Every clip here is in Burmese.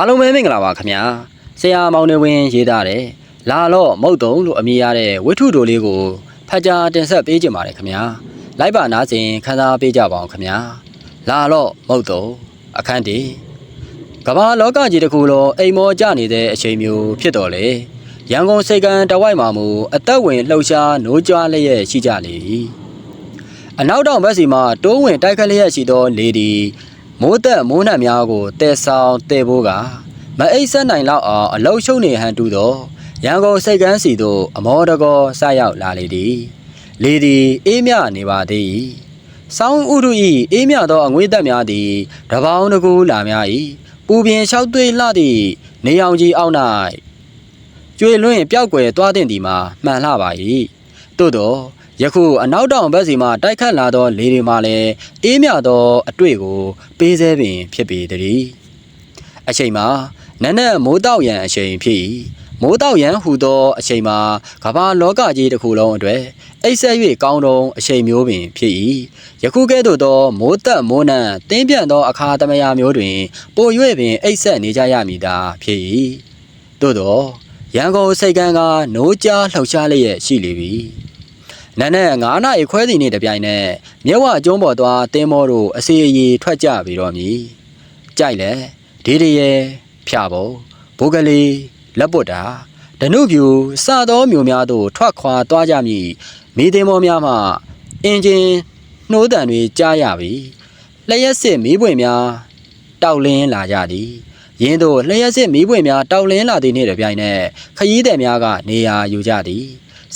အားလုံးပဲမင်္ဂလာပါခင်ဗျာဆရာမောင်နေဝင်းရေးသားတယ်လာတော့မုတ်တုံလို့အမည်ရတဲ့ဝိထုတိုလေးကိုဖတ်ကြားတင်ဆက်ပေးကြပါရခင်ဗျာလိုက်ပါနာစဉ်ခန်းစားပေးကြပါအောင်ခင်ဗျာလာတော့မုတ်တုံအခန်းတီကမ္ဘာလောကကြီးတစ်ခုလုံးအိမ်မောကြနေတဲ့အချိန်မျိုးဖြစ်တော်လေရန်ကုန်စိတ်ကံတဝိုက်မှာမူအသက်ဝင်လှုပ်ရှားနိုးကြွားလျက်ရှိကြလေ၏အနောက်တောင်ဘက်စီမှာတိုးဝင်တိုက်ခတ်လျက်ရှိသောလေဒီ မိုးသက်မိုးနှံများကိုတဲဆောင်တဲဖို့ကမအိတ်ဆက်နိုင်လောက်အောင်အလုရှုံနေဟန်တူသောရန်ကုန်စိတ်ကန်းစီသို့အမောတကောစရောက်လာလေသည်လေသည်အေးမြနေပါသည်ဆောင်းဥရုဤအေးမြသောအငွေးသက်များသည်တပေါင်းတကူလာများ၏ပူပြင်လျှောက်သွေးလှသည့်နေအောင်ကြီးအောက်၌ကျွေလွင့်ပျောက်ကွယ်သွားတဲ့သည်မှာမှန်လှပါ၏သို့သော ယခုအနောက်တောင်ဘက်စီမှတိုက်ခတ်လာသောလေတွေမှလည်းအေးမြသောအတွေ့ကိုပေးစေပင်ဖြစ်ပေသည်အချိန်မှာနက်နက်မိုးတောက်ရန်အချိန်ဖြစ်၏မိုးတောက်ရန်ဟူသောအချိန်မှာကမ္ဘာလောကကြီးတစ်ခုလုံးအတွက်အိပ်ဆက်၍ကောင်းတုံအချိန်မျိုးပင်ဖြစ်၏ယခုကဲ့သို့သောမိုးတက်မိုးနံတင်းပြန့်သောအခါသမယမျိုးတွင်ပို၍ပင်အိပ်ဆက်နေကြရမည်သာဖြစ်၏သို့သောရန်ကုန်စိတ်ကန်းကနိုးကြားလှောက်ရှားလျက်ရှိလေပြီ နက်နက်9နာရီခွဲစီနှင့်တပြိုင်နက်မြဝကျုံးပေါ်သွားတင်းမောတို့အစီအီထွက်ကြပြီတော့မည်ကြိုက်လေဒီဒီရဲ့ဖြာဖို့ဘိုးကလေးလက်ပွတ်တာဓနုပြူစသောမျိုးများသို့ထွက်ခွာသွားကြမည်မိသိမောများမှအင်ဂျင်နှိုးတံတွေကြားရပြီလျှက်စစ်မီးပွင့်များတောက်လင်းလာကြသည်ရင်းတို့လျှက်စစ်မီးပွင့်များတောက်လင်းလာသည်နှင့်တပြိုင်နက်ခရီးသည်များကနေရာယူကြသည်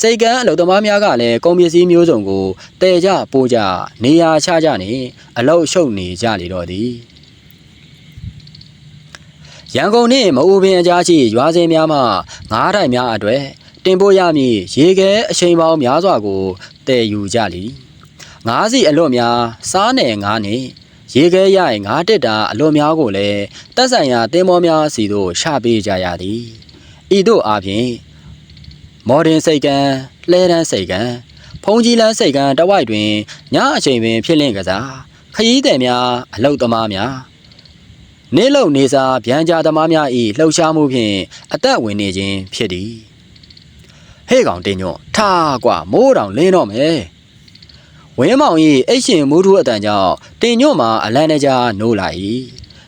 စိတ်ကန်းအလုပ်သမားများကလည်းကုန်ပစ္စည်းမျိုးစုံကိုတည်ကြပိုးကြနေရာချကြနေအလုပ်ရှုပ်နေကြလေတော့သည်ရန်ကုန်နှင့်မအူပင်အကြားရှိရွာစင်များမှငားတိုင်များအတွေ့တင်ပို့ရမည်ရေခဲအချိန်ပေါင်းများစွာကိုတည်ယူကြလီငားစီအလွတ်များစားနယ်ငားနှင့်ရေခဲရရင်ငားတက်တာအလွတ်များကိုလည်းတက်ဆိုင်ရာတင်းမောများစီသို့ချပေးကြရသည်ဤသို့အားဖြင့် မော်ဒင်စိတ်ကံလှဲတန်းစိတ်ကံဖုံးကြီးလန်းစိတ်ကံတဝိုက်တွင်ညအချိန်ပင်ဖြစ်လင့်ကစားခရီးသည်များအလုတ်သမားများနေလုံနေစားဗျံကြားသမားများဤလှုပ်ရှားမှုဖြင့်အသက်ဝင်နေခြင်းဖြစ်သည်ဟဲ့ကောင်တင်ညွန့်ထားกว่าမိုးတောင်လင်းတော့မယ်ဝင်းမောင်ဤအိတ်ရှင်မူးထူးအတန်ကြောင့်တင်ညွန့်မှာအလန်းတကြားနိုးလာ၏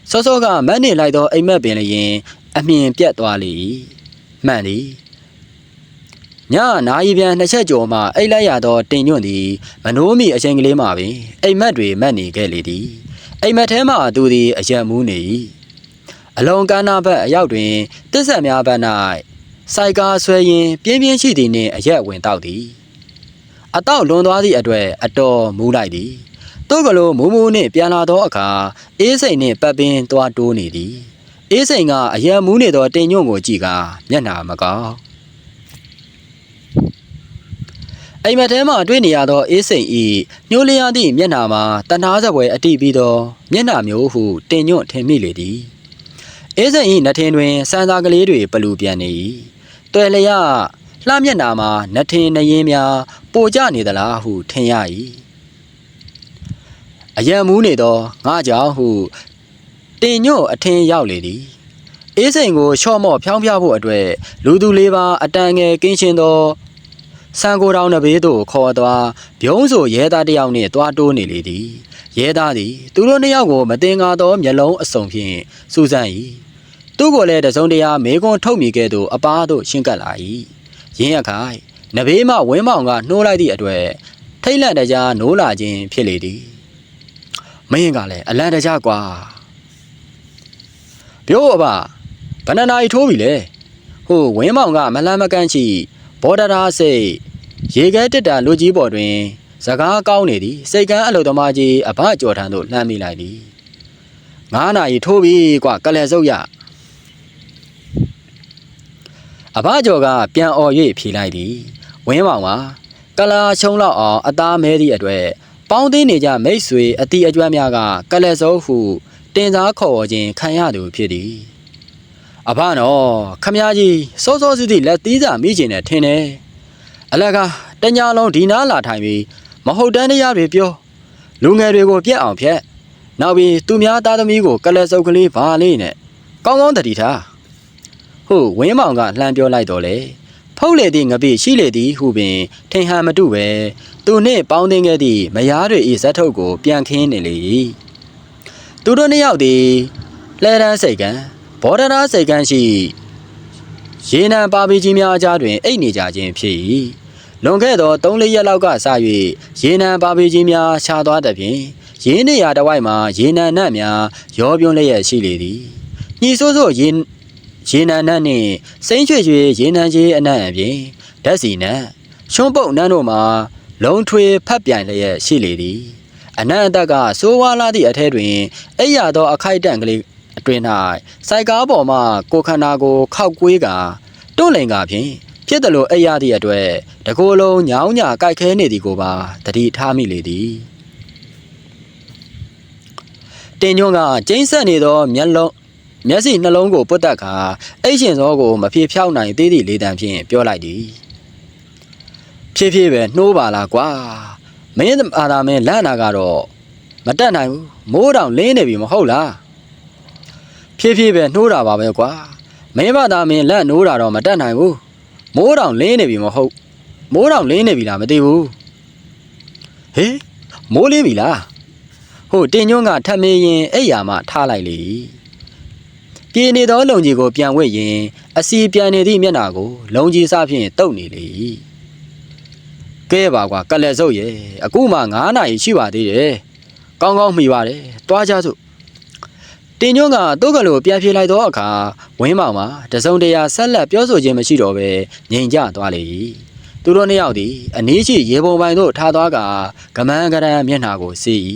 စောစောကမတ်နေလိုက်သောအိမ်မက်ပင်လျင်အမြင်ပြတ်သွားလေ၏မှန်သည် ညနာရီပြန်နှစ်ချက်ကျော်မှအိတ်လိုက်ရသောတင်ညွန့်သည်မနိုးမီအချိန်ကလေးမှပင်အိမ်မက်တွေမက်နေခဲ့လေသည်အိမ်မက်ထဲမှသူသည်အယံမူးနေ၏အလွန်ကန်းနာဘက်အရောက်တွင်တစ္ဆက်များဘက်၌စိုက်ကားဆွဲရင်းပြင်းပြင်းရှိသည်နှင့်အရက်ဝင်တောက်သည်အတော့လွန်သွားသည့်အတွေ့အတော်မူးလိုက်သည်သူကလိုမူးမူးနှင့်ပြန်လာသောအခါအေးစိန်နှင့်ပတ်ပင်သွားတိုးနေသည်အေးစိန်ကအယံမူးနေသောတင်ညွန့်ကိုကြည့်ကာမျက်နှာမကောင်း အိမ်မက်ထဲမှတွေ့နေရသောအေးစိန်ဤညှိုးလျားသည့်မျက်နှာမှာတနာစပွဲအတိပြီးသောမျက်နှာမျိုးဟုတင်ညွန့်ထင်မိလေသည်အေးစိန်ဤနှထင်တွင်စံသာကလေးတွေပလူပြန်နေ၏တွယ်လျားလှမျက်နှာမှာနှထင်နှရင်များပိုကျနေသလားဟုထင်ရ၏အယံမူးနေသောငါကြောင့်ဟုတင်ညွန့်အထင်ရောက်လေသည်အေးစိန်ကိုချော့မော့ဖြောင်းပြဖို့အတွက်လူသူလေးပါအတန်ငယ်ကင်းရှင်းသော ဆန်ကိုတောင်နဘေးသို့ခေါ်သွားဗျုံးဆိုရဲသားတစ်ယောက်နှင့်တွားတိုးနေလေသည်ရဲသားသည်သူတို့နှစ်ယောက်ကိုမတင်ကားသောမျက်လုံးအစုံဖြင့်စူးစမ်း၏သူကိုလည်းတစုံတရာမေကွန်းထုတ်မိကဲ့သို့အပားသို့ရှင်းကပ်လာ၏ရင်းရခိုင်နဘေးမှဝင်းမောင်ကနှိုးလိုက်သည့်အတွက်ထိတ်လန့်တကြားနိုးလာခြင်းဖြစ်လေသည်မင်းကလည်းအလန့်တကြားကွာပြောအဘဘဏ္ဍာရီထိုးပြီလေဟိုဝင်းမောင်ကမလန်းမကန့်ချီ ဘောဒရာစိတ်ရေခဲတက်တာလူကြီးပေါ်တွင် စကားကောင်းနေသည်စိတ်ကန်းအလုသမားကြီးအဘကြော်ထံသို့လှမ်းမိလိုက်သည်ငါးနာရီထိုးပြီကွာကလဲစုပ်ရအဘကြော်ကပြန်អော်၍ဖြေလိုက်သည်ဝင်းမောင်ကကလာချုံလောက်အောင်အသားမဲသည့်အတွက်ပေါင်းသိနေကြမိတ်ဆွေအတီအကျွမ်းများကကလဲစုပ်ဟုတင်စားခေါ်ခြင်းခံရသူဖြစ်သည် အဘနော်ခမည်းကြီးစောစောစီးစီးလက်သီးစာမိကျင်နဲ့ထင်တယ်အလကတညာလုံးဒီနားလာထိုင်ပြီးမဟုတ်တန်းတရားတွေပြောလူငယ်တွေကိုပြက်အောင်ဖြက်နောက်ပြီးသူများသားသမီးကိုကလစုပ်ကလေးဘာလေးနဲ့ကောင်းကောင်းတတိထားဟုတ်ဝင်းမောင်ကလှမ်းပြောလိုက်တော့လေဖုတ်လေသည့်ငပိရှိလေသည်ဟုပင်ထင်ဟန်မတုပဲသူနှင့်ပေါင်းသင်းခဲ့သည့်မယားတွေ၏ဇက်ထုတ်ကိုပြန်ခင်းနေလေ၏သူတို့နှစ်ယောက်သည်လှဲတန်းစိတ်ကံ ဘောဒနာစိတ်ကံရှိရေနံပါပီကြီးများအကြားတွင်အိတ်နေကြခြင်းဖြစ်၏လွန်ခဲ့သော3-4ရက်လောက်ကစ၍ရေနံပါပီကြီးများရှားသွားသည်ဖြင့်ရင်းနေရာတစ်ဝိုက်မှာရေနံနတ်များရောပြွန်းလျက်ရှိလေသည်ညီဆိုးဆိုးရေရေနံနတ်နှင့်စိမ့်ရွှေရွှေရေနံကြီးအနံ့အပြင်ဓာတ်စီနံရှုံးပုတ်နန်းတို့မှာလုံထွေဖတ်ပြိုင်လျက်ရှိလေသည်အနံ့အသက်ကစိုးဝါလာသည့်အထဲတွင်အိယာသောအခိုက်အတန့်ကလေး အတွင်၌စိုက်ကားပေါ်မှကိုခန္ဓာကိုခောက်ကွေးကာတွန့်လင်ကာဖြင့်ဖြစ်တယ်လို့အိယာသည့်အတွက်တကိုယ်လုံးညောင်းညာကြိုက်ခဲနေသည်ကိုပါတတိထားမိလေသည်တင်ညွန့်ကကျင်းဆက်နေသောမျက်လုံးမျက်စိနှလုံးကိုပုတ်တက်ခါအိတ်ရှင်စောကိုမဖြေဖြောက်နိုင်သေးသည့်လေတံဖြင့်ပြောလိုက်သည်ဖြည်းဖြည်းပဲနှိုးပါလားကွာမင်းအာသာမင်းလန့်နာကတော့မတက်နိုင်ဘူးမိုးတောင်လင်းနေပြီမဟုတ်လား ဖြည်းဖြည်းပဲနှိုးတာပါပဲကွာမင်းဘာသာမင်းလက်နှိုးတာတော့မတက်နိုင်ဘူးမိုးတောင်လင်းနေပြီမဟုတ်မိုးတောင်လင်းနေပြီလားမသိဘူးဟေးမိုးလင်းပြီလားဟုတ်တင်ညွန့်ကထပ်မေးရင်အဲ့ရမှထားလိုက်လေပြေနေသောလုံကြီးကိုပြန်ဝှက်ရင်အစီပြန်နေသည့်မျက်နှာကို လုံကြီးစားဖြင့်တုတ်နေလေကဲပါကွာကလက်စုပ်ရဲ့အခုမှ9နာရီရှိပါသေးတယ်ကောင်းကောင်းမှီပါတယ်တွားကြစို့ တင်ညွန့်ကတုတ်ကလေးပြန်ပြေးလိုက်သောအခါဝင်းမောင်မှာတစုံတရာဆက်လက်ပြောဆိုခြင်းမရှိတော့ပဲငြိမ်ကြသွားလေသူတို့နှစ်ယောက်သည်အနည်းရှိရေပုံပိုင်သို့ထားသွားကကမန်းကရန်မျက်နှာကိုစီး၏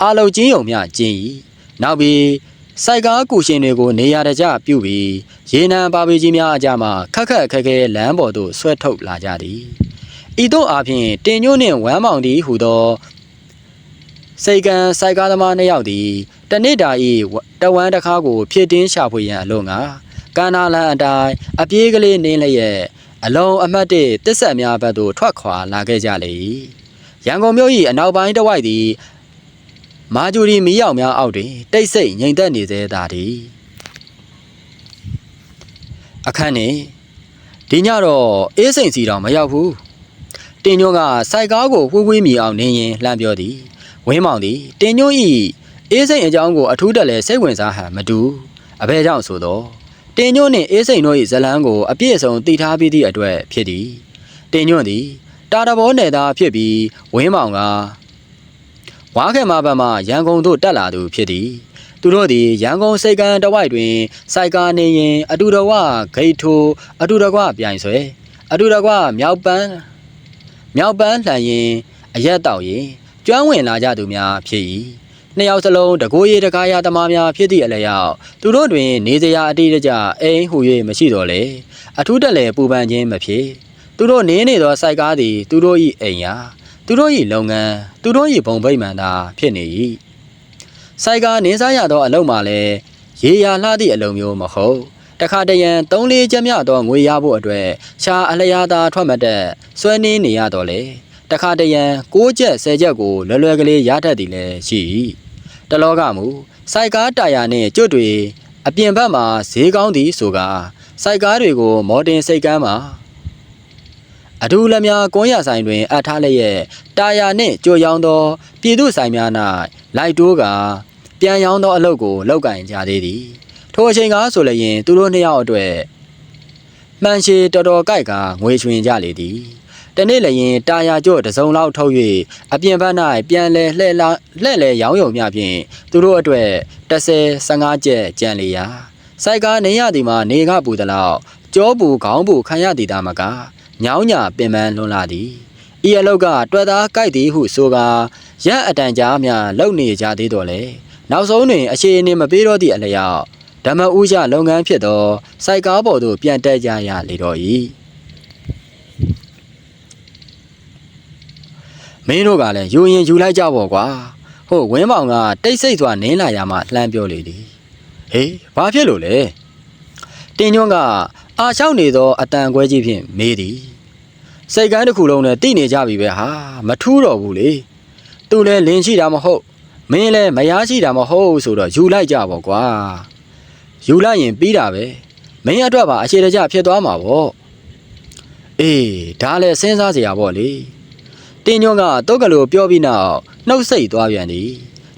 အာလုတ်ချင်းယုံမျှကျင်း၏နောက်ပြီးစိုက်ကားကူရှင်တွေကိုနေရာတကျပြုတ်ပြီးရေနံပါပေကြီးများအကြမှာခက်ခက်ခဲခဲလမ်းပေါ်သို့ဆွဲထုတ်လာကြသည်ဤသို့အားဖြင့်တင်ညွန့်နှင့်ဝမ်းမောင်သည်ဟူသော စိတ်ကံစိုက်ကားသမားနှစ်ယောက်သည်တနစ်တာ၏တဝမ်းတစ်ခါကိုဖြစ်တင်းရှာဖွေရန်အလို့ငါကန္နာလန်အတိုင်းအပြေးကလေးနင်းလျက်အလုံးအမတ်တစ်တစ္ဆက်များဘက်သို့ထွက်ခွာလာခဲ့ကြလေ၏ရန်ကုန်မြို့၏အနောက်ပိုင်းတစ်ဝိုက်သည်မာဂျူရီမီးရောက်များအောက်တွင်တိတ်ဆိတ်ငြိမ်သက်နေသေးတာသည်အခန်းနေဒီညတော့အေးစိန်စီတောင်မရောက်ဘူးတင်ညွန့်ကစိုက်ကားကိုဝှေးဝှေးမြည်အောင်နင်းရင်လှမ်းပြောသည် ဝင်းမောင်သည်တင်ညွန့်၏အေးစိန်အကြောင်းကိုအထူးတက်လဲစိတ်ဝင်စားဟန်မတူအဘဲကြောင့်ဆိုတော့တင်ညွန့်နှင့်အေးစိန်တို့၏ဇလန်းကိုအပြည့်အစုံတည်ထားပြီးသည့်အတွက်ဖြစ်သည်တင်ညွန့်သည်တာတဘောနယ်သားဖြစ်ပြီးဝင်းမောင်ကဝါခဲမဘက်မှရန်ကုန်သို့တက်လာသူဖြစ်သည်သူတို့သည်ရန်ကုန်စိတ်ကံတဝိုက်တွင်စိုက်ကားနေရင်အတူတကွဂိတ်ထိုးအတူတကွပြိုင်ဆွဲအတူတကွမြောက်ပန်းမြောက်ပန်းလှန်ရင်အရက်တောက်ရင် ကျွမ်းဝင်လာကြသူများဖြစ်၏နှစ်ယောက်စလုံးတကိုးရီတကားရသမားများဖြစ်သည့်အလျောက်သူတို့တွင် နေစရာအတိအကျအိမ်ဟူ၍မရှိတော့လေအထူးတက်လေပူပန်ခြင်းမဖြစ်သူတို့နေနေသောစိုက်ကားသည်သူတို့၏အိမ်ယာသူတို့၏လုပ်ငန်းသူတို့၏ဘုံဗိမာန်သာဖြစ်နေ၏စိုက်ကားနေစားရသောအလုပ်မှလည်းရေရာလှသည့်အလုပ်မျိုးမဟုတ်တခါတရံ၃လေးချက်မြသောငွေရဖို့အတွက်ရှားအလျားသာထွက်မတက်ဆွဲနေနေရတော့လေ တခါတရံ၉ချက်၁၀ချက်ကိုလွယ်လွယ်ကလေးရတတ်သည်လည်းရှိ၏တလောကမူစိုက်ကားတာယာနှင့်ကျွတ်တွေအပြင်ဘက်မှာဈေးကောင်းသည်ဆိုကာစိုက်ကားတွေကို မော်တင်စိတ်ကမ်းမှာအထူးလက်များကွန်ရဆိုင်တွင်အပ်ထားလျက်တာယာနှင့်ကြိုရောင်းသော ပြည်သူဆိုင်များ၌လိုက်တိုးကပြန်ရောင်းသောအလုပ်ကိုလောက်ကင်ကြသေးသည်ထိုအချိန်ကဆိုလျင် သူတို့နှစ်ယောက်အတွက်မှန်ရှည်တော်တော်ကြိုက်ကငွေချွင်ကြလေသည် တနေ့လည်းရင်တာယာကြော့တစုံလောက်ထုတ်၍အပြင်ဘက်၌ပြန်လဲလှဲ့လာလှဲ့လဲရောင်းယုံမြဖြင့်သူတို့အတွက်30 15ကျက်ကြံလေရာစိုက်ကားနေရသည်မှာနေကပူသလောက်ကြောပူခေါင်းပူခံရသည်တာမကညောင်းညာပင်ပန်းလွန်လာသည်ဤအလောက်ကတွက်သားကြိုက်သည်ဟုဆိုကာရက်အတန်ကြားများလုံနေကြသေးတော်လေနောက်ဆုံးတွင်အခြေအနေမပေးတော့သည့်အလျောက်ဓမ္မဥကြလုပ်ငန်းဖြစ်သောစိုက်ကားပေါ်သို့ပြန်တက်ကြရလေတော့၏ မင်းတို့ကလည်းယူရင်ယူလိုက်ကြပေါ့ကွာဟုတ်ဝင်းမောင်ကတိတ်ဆိတ်စွာနင်းလာရမှလှမ်းပြောလေသည်ဟေးဘာဖြစ်လို့လဲတင်းညွန့်ကအာလျှောက်နေသောအတန်ခွဲကြီးဖြင့်မေးသည်စိတ်ကန်းတစ်ခုလုံးနဲ့တိနေကြပြီပဲဟာမထူးတော့ဘူးလေသူလည်းလင်းရှိတာမဟုတ်မင်းလည်းမယားရှိတာမဟုတ်ဆိုတော့ယူလိုက်ကြပေါ့ကွာယူလိုက်ရင်ပြီးတာပဲမင်းအတွက်ပါအခြေတကျဖြစ်သွားမှာပေါ့အေးဒါလည်းစဉ်းစားစရာပေါ့လေ တင်းညွန့်ကတုတ်ကလေးပြောပြီးနောက်နှုတ်ဆက်သွားပြန်သည်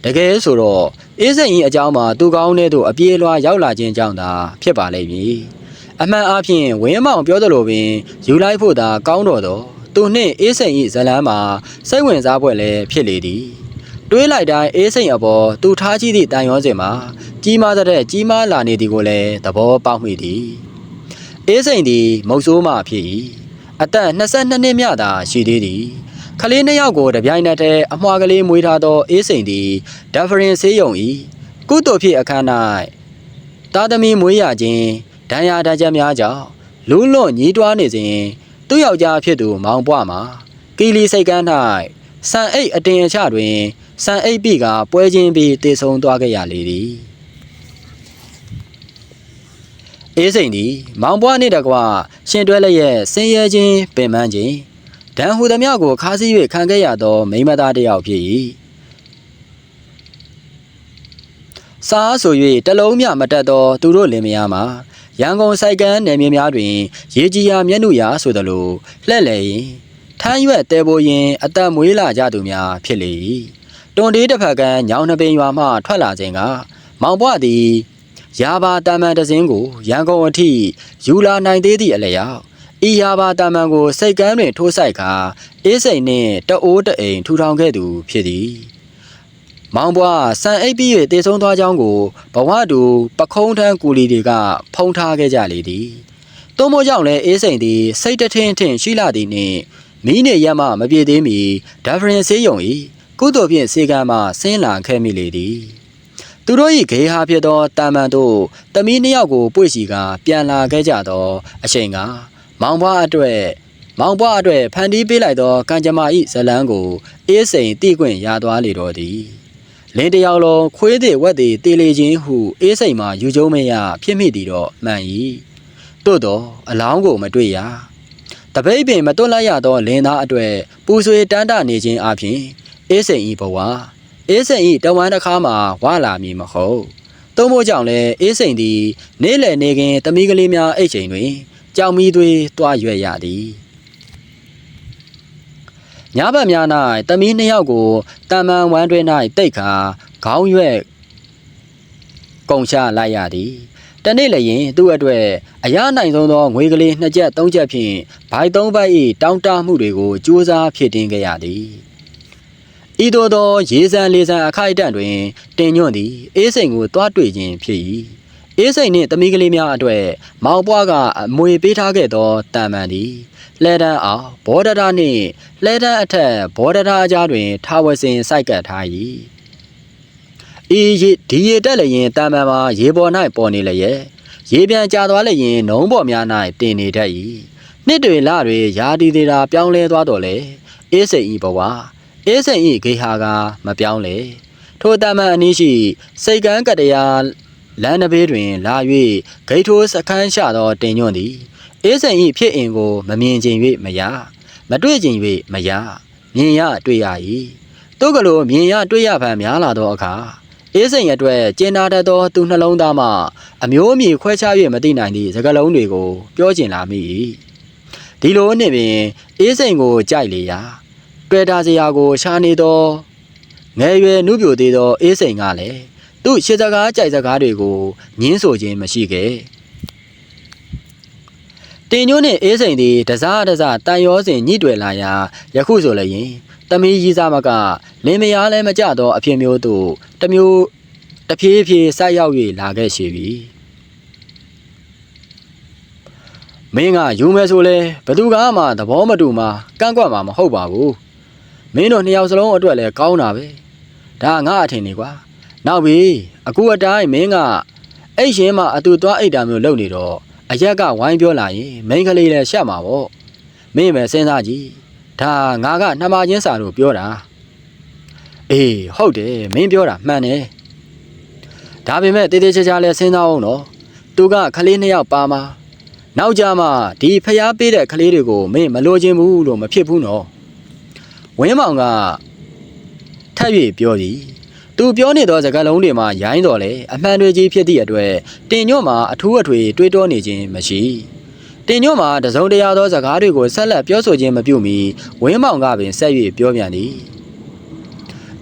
တကယ်ဆိုတော့အေးစိန်ကြီးအကြောင်းမှာသူကောင်းတဲ့သူအပြေးလွှာရောက်လာခြင်းကြောင့်သာဖြစ်ပါလိမ့်မည်အမှန်အားဖြင့်ဝင်းမောင်ပြောသလိုပင်ယူလိုက်ဖို့သာကောင်းတော်တော့သူနှင့်အေးစိန်ကြီးဇလန်းမှာစိတ်ဝင်စားဖွယ်လည်းဖြစ်လေသည်တွေးလိုက်တိုင်းအေးစိန်အပေါ်သူထားကြည့်သည့်တန်ရောစင်မှာကြီးမားတဲ့ကြီးမားလာနေသည်ကိုလည်းသဘောပေါက်မိသည်အေးစိန်သည်မုတ်ဆိုးမှဖြစ်၏အသက်22နှစ်မြသာရှိသေးသည် ခလေးနှစ်ယောက်ကိုတပြိုင်နက်တည်းအမွှာကလေးမွေးထားသောအေးစိန်သည်ဒက်ဖရင်ဆေးရုံ၏ကုသိုလ်ဖြစ်အခမ်း၌တာသမီမွေးရခြင်းဒဏ်ရာဒဏ်ချက်များကြောင့်လူးလွန်ညီးတွားနေစဉ်သူ့ယောက်ျားဖြစ်သူမောင်ပွားမှာကီလီစိတ်ကမ်း၌စံအိတ်အတင်အချတွင်စံအိပ်ပိကပွဲချင်းပြီးတည်ဆုံသွားခဲ့ရလေသည်အေးစိန်သည်မောင်ပွားနှင့်တကွရှင်တွဲလည်းရဲ့ဆင်းရဲခြင်းပင်ပန်းခြင်း ဒဏ်ဟူသည်များကိုခါးစည်း၍ခံခဲ့ရသော မိန်းမသားတစ်ယောက်ဖြစ်၏စားဆို၍တလုံးမြမတက်သော သူတို့လင်မယားမှာရန်ကုန်စိုက်ကန်းနယ်မြေများတွင် ရေကြီးရာမျက်နှုရာဆိုသလိုလှဲ့လေရင်ထမ်းရွက်တဲပိုရင်အသက်မွေးလာကြသူများဖြစ်လေ၏တွန်တေးတစ်ဖက်ကညောင်နှပင်ရွာမှထွက်လာခြင်းကမောင်ဘွားသည်ရာဘာတာမန်တစင်းကိုရန်ကုန်အထိယူလာနိုင်သေးသည့်အလျောက် ဤရာဘာတာမန်ကိုစိတ်ကမ်းတွင်ထိုးဆိုင်ကာအေးစိန်နှင့်တအိုးတအိမ်ထူထောင်ခဲ့သူဖြစ်သည်မောင်ဘွားစံအိပ်ပြီး၍တည်ဆုံးသွားကြောင်းကိုဘဝတူပခုံးထန်းကူလီတွေကဖုံးထားခဲ့ကြလေသည်။သို့မို့ကြောင့်လည်းအေးစိန်သည်စိတ်တထင်းထင်းရှိလာသည်နှင့်မီးနေရက်မှမပြေသေးမီဒါဖရင်ဆေးရုံ၏ကုသိုလ်ဖြင့်စေကံမှဆင်းလာခဲ့မိလေသည်။သူတို့၏ဂေဟာဖြစ်သောတာမန်တို့တမီးနှစ်ယောက်ကိုပွေ့စီကပြန်လာခဲ့ကြသောအချိန်က မောင်ဘွားအတွက်မောင်ဘွားအတွက်ဖန်တီးပေးလိုက်သောကံကြမ္မာ၏ဇလန်းကိုအေးစိန်တိခွင့်ရသွားလေတော်သည်။လင်းတယောက်လုံးခွေးသည်ဝက်သည်တေလေချင်းဟုအေးစိမ်မှယူကျုံးမရဖြစ်မိသည်တော့မှန်၏သို့တော့အလောင်းကိုမတွေ့ရတပိတ်ပင်မတွတ်လိုက်ရသောလင်းသားအတွေ့ပူဆွေတန်းတနေခြင်းအပြင်အေးစိမ်ဤဘဝအေးစိမ်ဤတဝမ်းတစ်ခါမှဝလာမည်မဟုတ်သုံးဖို့ကြောင့်လဲအေးစိမ်သည် နေ့လည်နေခင်တမီးကလေးများအိတ်ချိန်တွင် ကြောင်မီသွေးတွားရွက်ရသည်ညဘက်များ၌တမီးနှစ်ယောက်ကိုတမန်ဝမ်းတွင်၌တိတ်ခါခေါင်းရွက်ကုံချလိုက်ရသည်တနေ့လည်းရင်သူ့အတွက်အရနိုင်ဆုံးသောငွေကလေးနှစ်ချက်သုံးချက်ဖြင့်ဘိုက်သုံးဘက်၏တောင်းတမှုတွေကိုကြိုးစားဖြစ်တင်ခဲ့ရသည်ဤသို့သောရေစံလေးစံအခိုက်အတန့်တွင်တင်ညွန့်သည်အေးစိန်ကိုတွားတွေ့ခြင်းဖြစ်၏ အေးစိန်နှင့်တမီးကလေးများအတွေ့မောင်ပွားကအမွေပေးထားခဲ့သောတန်မန်သည်လှဲတန်းအောင်ဘောဒရာနှင့်လှဲတန်းအထက်ဘောဒရာအကြားတွင်ထားဝစင်စိုက်ကပ်ထား၏ဤရေဒီရေတက်လည်းရင်တန်မန်မှာရေပေါ်၌ပေါ်နေလျက်ရေပြန်ကျသွားလည်းရင်နှုံးပေါ်များ၌တင်နေတတ်၏နှစ်တွေလတွေယာဒီသေးတာပြောင်းလဲသွားတော့လေအေးစိန်ဤဘဝအေးစိန်ဤဂေဟာကမပြောင်းလေထိုတန်မန်အနည်းရှိစိတ်ကန်းကတရား လမ်းတစ်ဘေးတွင် လာ၍ဂိတ်ထိုးစခန်းချသောတင်ညွန့်သည်အေးစိန်ဤဖြစ်အင်ကို မမြင်ခြင်း၍မရမတွေ့ခြင်း၍မရမြင်ရတွေ့ရ၏တို့ကလိုမြင်ရတွေ့ရဖန်များလာသောအခါအေးစိန်အတွက်ကျင်နာတတ်သောသူနှလုံးသားမှအမျိုးအမည်ခွဲခြား၍မသိနိုင်သည့်စကားလုံးတွေကိုပြောကျင်လာမိ၏ဒီလိုနှင့်ပင်အေးစိန်ကိုကြိုက်လေရာတွေ့တာစရာကိုရှာနေသောငယ်ရွယ်နှုပြိုသေးသောအေးစိန်ကလည်း သူ့ရှစ်စကားကြိုက်စကားတွေကိုညင်းဆိုခြင်းမရှိခဲ့တင်ညိုးနှင့်အေးစိန်သည်တစားတစားတန်ရောစဉ်ညှိတွေ့လာရာယခုဆိုလည်းရင်တမီးကြီးစားမကလင်းမယားလည်းမကြသောအဖြစ်မျိုးသို့တစ်မျိုးတစ်ဖြည်းဖြည်းဆိုက်ရောက်၍လာခဲ့ရှိပြီမင်းကယူမယ်ဆိုလဲဘသူကမှသဘောမတူမှကန့်ကွက်မှာမဟုတ်ပါဘူးမင်းတို့နှစ်ယောက်စလုံးအတွက်လည်းကောင်းတာပဲဒါငါအထင်နေကွာ နောက်ပြီးအခုအတိုင်းမင်းကအိတ်ရှင်မှအတူသွားအိတ်တာမျိုးလုပ်နေတော့အရက်ကဝိုင်းပြောလာရင်မိန်းကလေးလည်းရှက်မှာပေါ့မင်းပဲစဉ်းစားကြည့်ဒါငါကနှမချင်းစာလို့ပြောတာအေးဟုတ်တယ်မင်းပြောတာမှန်တယ်ဒါပေမဲ့တေးသေးချာချာလည်းစဉ်းစားအောင်နော်သူကကလေးနှစ်ယောက်ပါမှာနောက်ကြမှာဒီဖျားပေးတဲ့ကလေးတွေကိုမင်းမလိုချင်ဘူးလို့မဖြစ်ဘူးနော်ဝင်းမောင်ကထပ်၍ပြောသည် သူပြောနေသောစကားလုံးတွေမှာရိုင်းတော်လေအမှန်တွေကြီးဖြစ်သည့်အတွက်တင်ညွန့်မှာအထူးအထွေတွေးတောနေခြင်းမရှိတင်ညွန့်မှာတစုံတရာသောစကားတွေကိုဆက်လက်ပြောဆိုခြင်းမပြုမီဝင်းမောင်ကပင်ဆက်၍ပြောပြန်သည်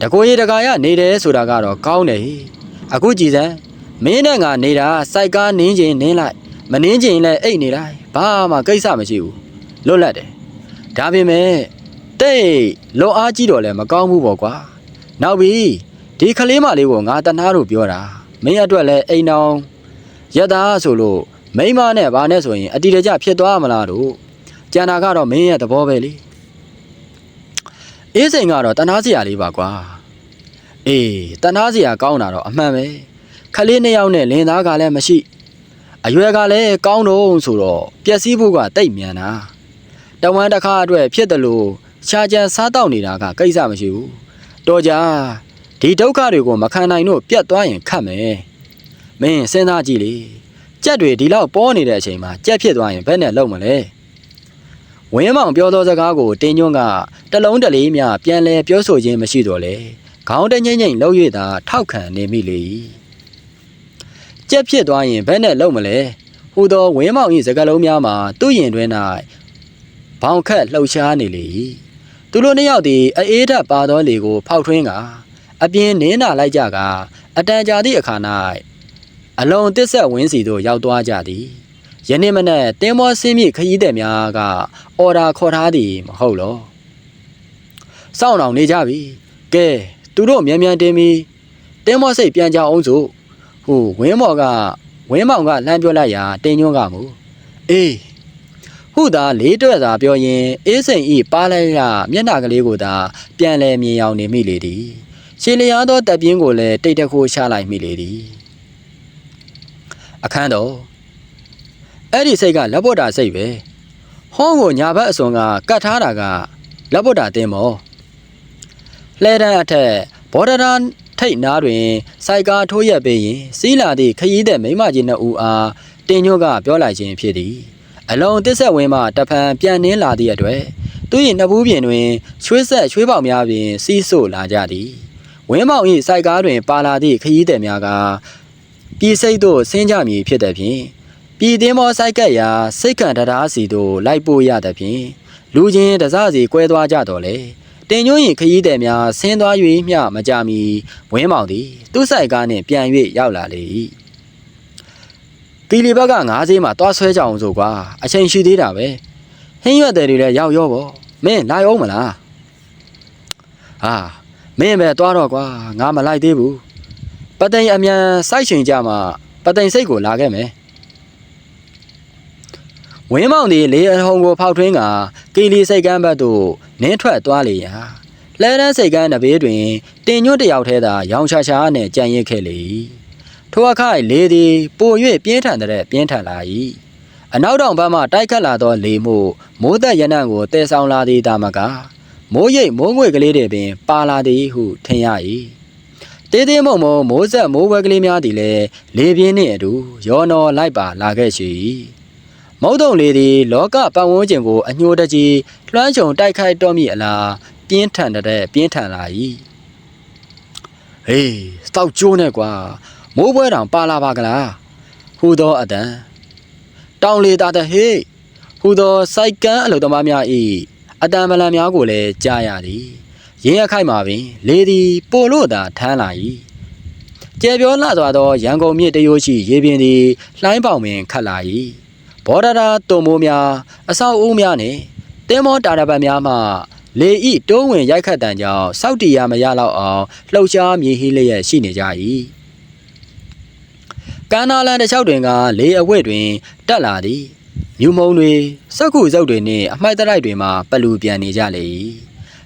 တကိုရီတကာရနေတယ်ဆိုတာကတော့ကောင်းတယ်ဟိအခုကြည်စမ်းမင်းနဲ့ငါနေတာစိုက်ကားနင်းခြင်းနင်းလိုက်မနင်းခြင်းလည်းအိတ်နေလိုက်ဘာမှကိစ္စမရှိဘူးလွတ်လပ်တယ်ဒါပေမဲ့တိတ်လွန်အားကြီးတော့လည်းမကောင်းဘူးပေါ့ကွာနောက်ပြီး ဒီကလေးမလေးကိုငါတနာလို့ပြောတာမင်းအတွက်လည်းအိမ်အောင်ရတာဆိုလို့မိန်းမနဲ့ဘာနဲ့ဆိုရင်အတီတကျဖြစ်သွားမလားတို့ကျန်တာကတော့မင်းရဲ့သဘောပဲလေအေးစိန်ကတော့တနာစရာလေးပါကွာအေးတနာစရာကောင်းတာတော့အမှန်ပဲခလေးနှစ်ယောက်နဲ့လင်သားကလည်းမရှိအရွယ်ကလည်းကောင်းတော့ဆိုတော့ပျက်စီးဖို့ကတိတ်မြန်တာတဝမ်းတစ်ခါအတွက်ဖြစ်တယ်လို့ရှားကြံစားတောက်နေတာကကိစ္စမရှိဘူးတော်ကြ ဒီဒုက္ခတွေကိုမခံနိုင်တော့ပြတ်သွားရင်ခတ်မယ်မင်းစဉ်းစားကြည့်လေကြက်တွေဒီလောက်ပေါ်နေတဲ့အချိန်မှာကြက်ဖြစ်သွားရင်ဘယ်နဲ့လုံမလဲဝင်းမောင်ပြောသောစကားကိုတင်းညွန့်ကတလုံးတလေးမြပြန်လဲပြောဆိုခြင်းမရှိတော့လေခေါင်းတငိမ့်ငိမ့်လှုပ်ရတာထောက်ခံနေမိလေကြက်ဖြစ်သွားရင်ဘယ်နဲ့လုံမလဲဟူသောဝင်းမောင်၏စကားလုံးများမှာသူ့ရင်တွင်၌ဘောင်ခတ်လှုပ်ရှားနေလေ၏သူတို့နှစ်ယောက်သည်အေးထပ်ပါသောလေကိုဖောက်ထွင်းက အပြင်းနင်းနာလိုက်ကြကအတန်ကြာသည့်အခါ၌အလုံးတစ်ဆက်ဝင်းစီသို့ရောက်သွားကြသည်ယနေ့မနက်တင်းမောဆင်းမြစ်ခရီးသည်များကအော်ဒါခေါ်ထားသည်မဟုတ်လောစောင့်အောင်နေကြပြီကဲသူတို့မြန်မြန်တင်ပြီးတင်းမောစိတ်ပြန်ကြအောင်စို့ဟိုဝင်းမော်ကဝင်းမောင်ကလှမ်းပြောလိုက်ရာတင်းညွန့်ကမူအေးဟုသာလေးတွက်သာပြောရင်အေးစိန်ဤပါလိုက်ရမျက်နှာကလေးကိုသာပြန်လဲမြင်အောင်နေမိလေသည် ရှည်လျားသောတပ်ပြင်းကိုလည်းတိတ်တခိုးချလိုက်မိလေသည်အခန်းတော်အဲ့ဒီစိတ်ကလက်ပေါ်တာစိတ်ပဲဟောင်းကိုညာဘက်အစွန်ကကတ်ထားတာကလက်ပေါ်တာတင်းမောလှဲတန်းအထက်ဘော်ဒရာထိတ်နားတွင် စိုက်ကားထိုးရက်ပေးရင် စီးလာသည့်ခရီးတဲ့မိမကြီးနှစ်ဦးအားတင်ညွတ်ကပြောလိုက်ခြင်းဖြစ်သည်အလုံးတစ်ဆက်ဝင်းမှတဖန်ပြန်နှင်းလာသည့်အတွက်သူ၏နှစ်ဘူးပြင်တွင်ချွေးဆက်ချွေးပေါက်များပင်စီးဆို့လာကြသည် ဝင်းမောင်၏စိုက်ကားတွင်ပါလာသည့်ခရီးသည်များကပြည်စိတ်သို့ဆင်းကြမည်ဖြစ်သည်ဖြင့်ပြည်သင်းမောစိုက်ကက်ရာစိတ်ကန်တရားစီသို့လိုက်ပို့ရသည်ဖြင့်လူချင်းတစားစီကွဲသွားကြတော်လေတင်ညွန့်ရင်ခရီးသည်များဆင်းသွား၍မျှမကြမီဝင်းမောင်သည်သူ့ဆိုင်ကားနှင့်ပြန်၍ရောက်လာလေ၏ကီလီဘက်ကငါးစီးမှတွားဆွဲကြအောင်ဆိုကွာအချိန်ရှိသေးတာပဲဟင်းရွက်တယ်တွေလည်းရောက်ရောပေါ့မင်းလာအောင်မလားဟာ မင်းပဲတွားတော့ကွာငါမလိုက်သေးဘူးပသိမ်အမြန်စိုက်ချိန်ကြမှာပသိမ်စိတ်ကိုလာခဲ့မယ်ဝင်းမောင်ဒီလေအဟုံကိုဖောက်ထွင်းကကီလီစိတ်ကမ်းဘက်သို့နင်းထွက်သွားလေရာလဲတန်းစိတ်ကမ်းနဘေးတွင်တင်ညွတ်တယောက်ထဲသာရောင်ချာချာနဲ့ကြံရစ်ခဲ့လေထိုအခါလေသည်ပို၍ပြင်းထန်တဲ့ပြင်းထန်လာ၏အနောက်တောင်ဘက်မှတိုက်ခတ်လာသောလေမှုမိုးသက်ရနံ့ကိုတည်ဆောင်လာသည်တာမက မိုးရိပ်မိုးငွေကလေးတွေပင် ပါလာသည်ဟုထင်ရ၏တေးသေးမုံမုံမိုးဆက်မိုးဝဲကလေးများသည်လည်းလေပြင်းနှင့်အတူရောနော်လိုက်ပါလာခဲ့ရှိ၏မုတ်တုံလေးသည်လောကပတ်ဝန်းကျင်ကိုအညှိုးတကြီးလွှမ်းခြုံတိုက်ခိုက်တော့မိအလားပြင်းထန်တဲ့ပြင်းထန်လာ၏ဟေးစောက်ကျိုးနဲ့ကွာမိုးပွဲတောင်ပါလာပါကလားဟူသောအတန်တောင်လေတာတဲ့ဟေးဟူသောစိုက်ကန်းအလုသမားများ၏ အတန်မလန်များကိုလည်းကြားရသည်ရင်းရခိုက်မှာပင် လေသည်ပိုလို့သာထမ်းလာ၏ကျဲပြောလှစွာသောရန်ကုန်မြစ်တရိုးရှိရေပြင်သည်လှိုင်းပေါင်ပင်ခတ်လာ၏ဘော်ဒရာတုံမိုးများအဆောက်အဦများနှင့်တင်းမောတာရပတ်များမှလေဤတိုးဝင်ရိုက်ခတ်တံကြောင့်စောက်တီရမရလောက်အောင်လှုပ်ရှားမြေဟိလျက်ရှိနေကြ၏ကမ်းနာလန်တစ်လျှောက်တွင်ကလေအဝဲ့တွင်တက်လာသည် မြူမုံတွေစက်ခုစုပ်တွေနှင့်အမိုက်တရိုက်တွေမှပလူပြန်နေကြလေ၏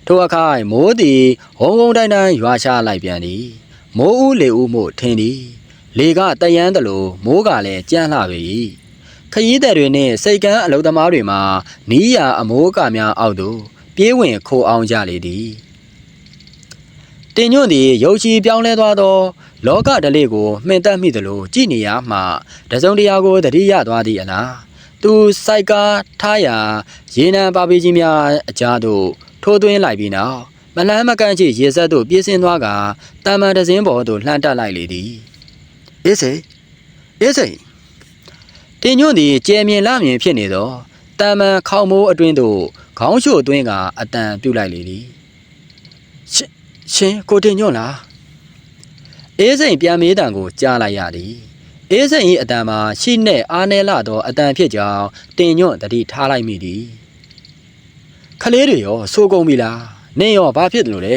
ထိုအခါမိုးသည်ဝုံဝုံတိုင်းတိုင်းရွာချလိုက်ပြန်သည်မိုးဦးလေဦးမှုထင်သည်လေကတယန်းတလို့မိုးကလည်းကြမ်းလှပေ၏ခရီးသည်တွေနှင့်စိတ်ကန်းအလုသမားတွေမှာနီးရာအမိုးအကာများအောက်သို့ပြေးဝင်ခိုအောင်ကြလေသည်တင်ညွန့်သည်ရုပ်ချီပြောင်းလဲသွားသော လောကဓလေ့ကိုမှင်သက်မိသလိုကြည်နေရမှတစုံတရာကိုတတိရသွားသည်အလား သူစိုက်ကားထားရာရေနံပါပီကြီးများအကြားသို့ထိုးသွင်းလိုက်ပြီးနောက်မလန်းမကန့်ချေရေဆက်သို့ပြေးဆင်းသွားကတာမန်တစင်းပေါ်သို့လှမ်းတက်လိုက်လေသည်အေးစိန်အေးစိန်တင်ညွန့်သည်ကြဲမြင်လာမြင်ဖြစ်နေသောတာမန်ခေါမိုးအတွင်းသို့ခေါင်းချို့အတွင်းကအတန်ပြုတ်လိုက်လေသည်ရှင်ရှင်ကိုတင်ညွန့်လားအေးစိန်ပြန်မေးတံကိုကြားလိုက်ရသည် အေးစိန်၏အတန်မှာရှိနှင့်အားနေလာသောအတန်ဖြစ်ကြောင်းတင်ညွန့်တတိထားလိုက်မိသည်ခလေးတွေရောစိုးကုန်ပြီလားနင်းရောဘာဖြစ်တယ်လို့လဲ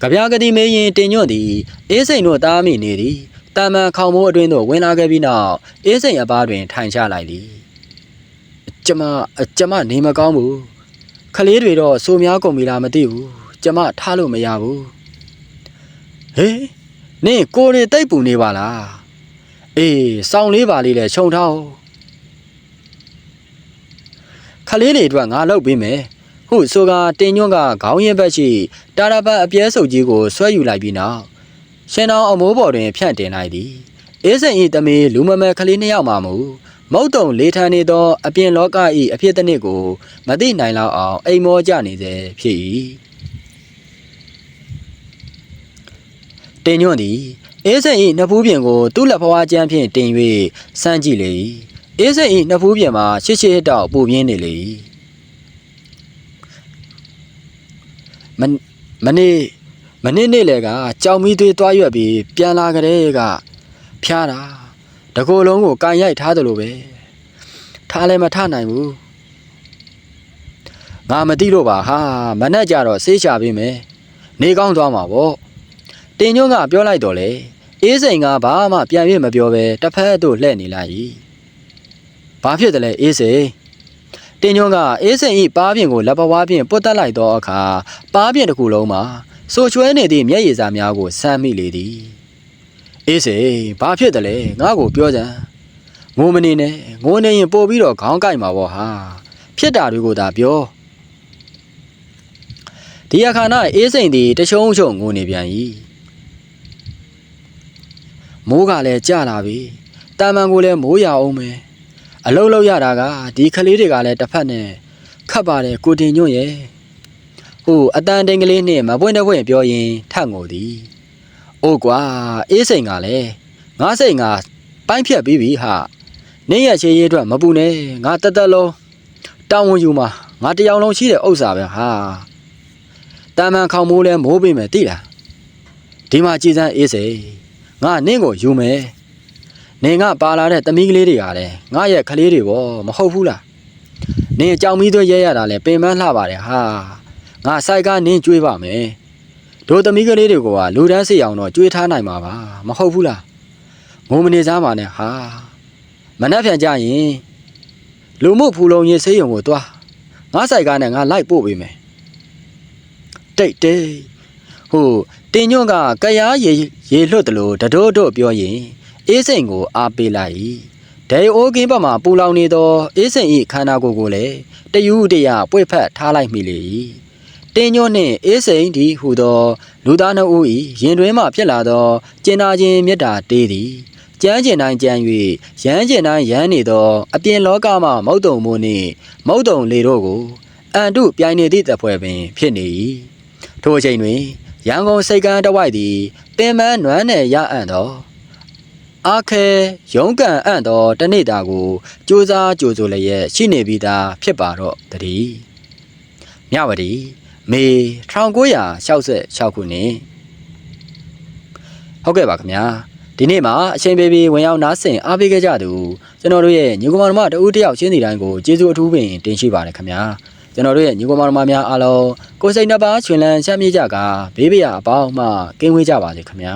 ကြပြားကတိမေးရင်တင်ညွန့်သည်အေးစိန်တို့တားမိနေသည်တာမန်ခေါမိုးအတွင်းသို့ဝင်လာခဲ့ပြီးနောက်အေးစိန်အပားတွင်ထိုင်ချလိုက်သည်ကျမကျမနေမကောင်းဘူးခလေးတွေတော့စိုးများကုန်ပြီလားမသိဘူးကျမထားလို့မရဘူးဟေး နင်းကိုယ်ရင်တိတ်ပူနေပါလားအေးစောင်းလေးပါလေးလဲခြုံထားအောင်ခလေးတွေအတွက်ငါလုပ်ပေးမယ်ဟုဆိုကတင်ညွန့်ကခေါင်းရင်ဘက်ရှိတာရပတ်အပြဲစုပ်ကြီးကိုဆွဲယူလိုက်ပြီးနောက်ရှင်တော်အမိုးပေါ်တွင် ဖြန့်တင်လိုက်သည်အေးစိန်ဤတမေလူမမဲကလေးနှစ်ယောက်မှမူမုတ်တုံလေးထန်းနေသောအပြင်လောက၏အဖြစ်တစ်နှစ်ကို မသိနိုင်လောက်အောင်အိမ်မောကြနေစေဖြစ်၏ တင်ညွန့်သည်အေးစိန်၏နှစ်ဖူးပြင်ကိုသူ့လက်ဖွားကျမ်းဖြင့်တင်၍စမ်းကြည့်လေ၏အေးစိန်၏နှစ်ဖူးပြင်မှာရှစ်ရှစ်တောက်ပူပြင်းနေလေ၏မမနေ့မနေ့နေ့လေကကြောင်မီသွေးတွားရွက်ပြီးပြန်လာကြတဲ့ကဖျားတာတကိုယ်လုံးကိုကန်ရိုက်ထားတယ်လို့ပဲထားလည်းမထနိုင်ဘူးငါမသိလို့ပါဟာမနဲ့ကြတော့ဆေးချပေးမယ်နေကောင်းသွားမှာပေါ့ တင်ညွန့်ကပြောလိုက်တော့လေအေးစိန်ကဘာမှပြန်ပြမပြောပဲတစ်ဖက်သို့လှည့်နေလိုက်၏ဘာဖြစ်တယ်လဲအေးစိန်တင်ညွန့်ကအေးစိန်ဤပါးပြင်ကိုလက်ပဝါးပြင်ပုတ်တက်လိုက်သောအခါပါးပြင်တစ်ခုလုံးမှာဆိုချွဲနေသည့်မျက်ရည်စာများကိုဆမ်းမိလေသည်အေးစိန်ဘာဖြစ်တယ်လဲငါ့ကိုပြောစမ်းငိုမနေနဲ့ငိုနေရင်ပို့ပြီးတော့ခေါင်းကိုက်မှာပေါ့ဟာဖြစ်တာတွေကိုသာပြောဒီအခါ၌အေးစိန်သည်တရှုံးရှုံငိုနေပြန်၏ မိုးကလည်းကြလာပြီတာမန်ကိုလည်းမိုးရအောင်မယ်အလုံးလုံးရတာကဒီကလေးတွေကလည်းတစ်ဖက်နဲ့ခတ်ပါတယ်ကိုတင်ညွန့်ရဲ့ဟိုအတန်တင်ကလေးနဲ့မပွင့်တပွင့်ပြောရင်ထငိုသည်အိုးကွာအေးစိန်ကလည်းငါစိန်ကပိုင်းဖြတ်ပြီးပြီဟာနင်းရချေရေးအတွက်မပူနဲ့ငါတက်တက်လုံးတောင်းဝန်ယူမှာငါတယောက်လုံးရှိတဲ့ဥစ္စာပဲဟာတာမန်ခေါမိုးလဲမိုးပေးမယ်တိလားဒီမှာကြည်စမ်းအေးစိန် ငါနင့်ကိုယူမယ်နင်ကပါလာတဲ့သမီးကလေးတွေကလည်းငါရဲ့ကလေးတွေပေါ့မဟုတ်ဘူးလားနင်ကြောင်မီးသွဲရဲရတာလဲပင်ပန်းလှပါတယ်ဟာငါစိုက်ကနင်းကျွေးပါမယ်တို့သမီးကလေးတွေကလူတန်းစီအောင်တော့ကျွေးထားနိုင်မှာပါမဟုတ်ဘူးလားငုံမနေစားပါနဲ့ဟာမနှက်ဖြန်ကြရင်လူမှုဖူလုံရေးဆေးရုံကိုသွားငါစိုက်ကားနဲ့ငါလိုက်ပို့ပေးမယ်တိတ်တိတ်ဟို တင်ညွန့်ကကရားရေရေလွတ်တယ်လို့တတိုးတို့ပြောရင်အေးစိန်ကိုအားပေးလိုက်၏ဒိုင်အိုးကင်းဘက်မှပူလောင်နေသောအေးစိန်၏ခန္ဓာကိုယ်ကိုလည်းတယူတရပွေ့ဖက်ထားလိုက်မိလေ၏တင်းညွန့်နှင့်အေးစိန်ဒီဟူသော လူသားနှုတ်၏ရင်တွင်မှဖြစ်လာသောကျင်နာခြင်းမေတ္တာတေးသည်ကြမ်းကျင်တိုင်းကြမ်း၍ရမ်းကျင်တိုင်းရမ်းနေသောအပြင်လောကမှမုတ်တုံမိုးနှင့်မုတ်တုံလေတို့ကိုအန်တုပြိုင်နေသည့်တပွဲပင် ဖြစ်နေ၏ထိုအချိန်တွင် ရန်ကုန်စိတ်ကမ်းတဝိုက်သည်ပင်မနွမ်းနယ်ရအံ့သောအာခဲရုံးကန်အံ့သောတနေ့တာကိုစူးစားကြိုဆိုလျက်ရှိနေပြီးသားဖြစ်ပါတော့တည်းမြဝတီမေ1986ခုနှစ်ဟုတ်ကဲ့ပါခင်ဗျာဒီနေ့မှာအချိန်ပေးပြီးဝင်ရောက်နားဆင်အားပေးခဲ့ကြသူကျွန်တော်တို့ရဲ့ညီကောင်မတော်မတဦးတယောက်ချင်းစီတိုင်းကိုကျေးဇူးအထူးပင်တင်ရှိပါတယ်ခင်ဗျာ ကျွန်တော်တို့ရဲ့ညီကောင်မတော်မများအားလုံးကိုယ်စိတ်နှပါချွင်လန်းချမ်းမြေ့ကြကဘေးပရာအပေါင်းမှကင်းဝေးကြပါစေခင်ဗျာ